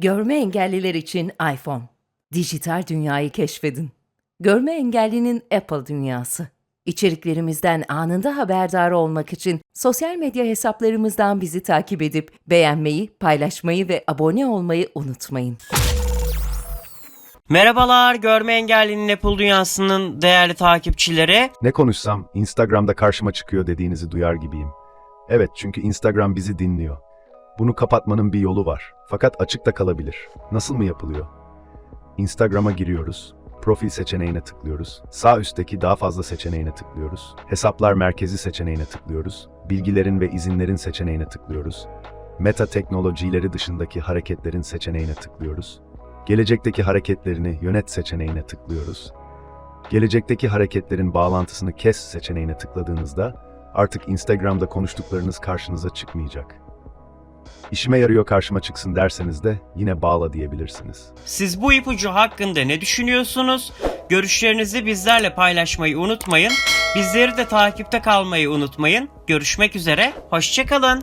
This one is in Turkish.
Görme engelliler için iPhone. Dijital dünyayı keşfedin. Görme engellinin Apple dünyası. İçeriklerimizden anında haberdar olmak için sosyal medya hesaplarımızdan bizi takip edip beğenmeyi, paylaşmayı ve abone olmayı unutmayın. Merhabalar, görme engellinin Apple dünyasının değerli takipçileri. Ne konuşsam Instagram'da karşıma çıkıyor dediğinizi duyar gibiyim. Evet çünkü Instagram bizi dinliyor. Bunu kapatmanın bir yolu var. Fakat açıkta kalabilir. Nasıl mı yapılıyor? Instagram'a giriyoruz. Profil seçeneğine tıklıyoruz. Sağ üstteki daha fazla seçeneğine tıklıyoruz. Hesaplar merkezi seçeneğine tıklıyoruz. Bilgilerin ve izinlerin seçeneğine tıklıyoruz. Meta teknolojileri dışındaki hareketlerin seçeneğine tıklıyoruz. Gelecekteki hareketlerini yönet seçeneğine tıklıyoruz. Gelecekteki hareketlerin bağlantısını kes seçeneğine tıkladığınızda artık Instagram'da konuştuklarınız karşınıza çıkmayacak. İşime yarıyor karşıma çıksın derseniz de yine bağla diyebilirsiniz. Siz bu ipucu hakkında ne düşünüyorsunuz? Görüşlerinizi bizlerle paylaşmayı unutmayın. Bizleri de takipte kalmayı unutmayın. Görüşmek üzere, hoşçakalın.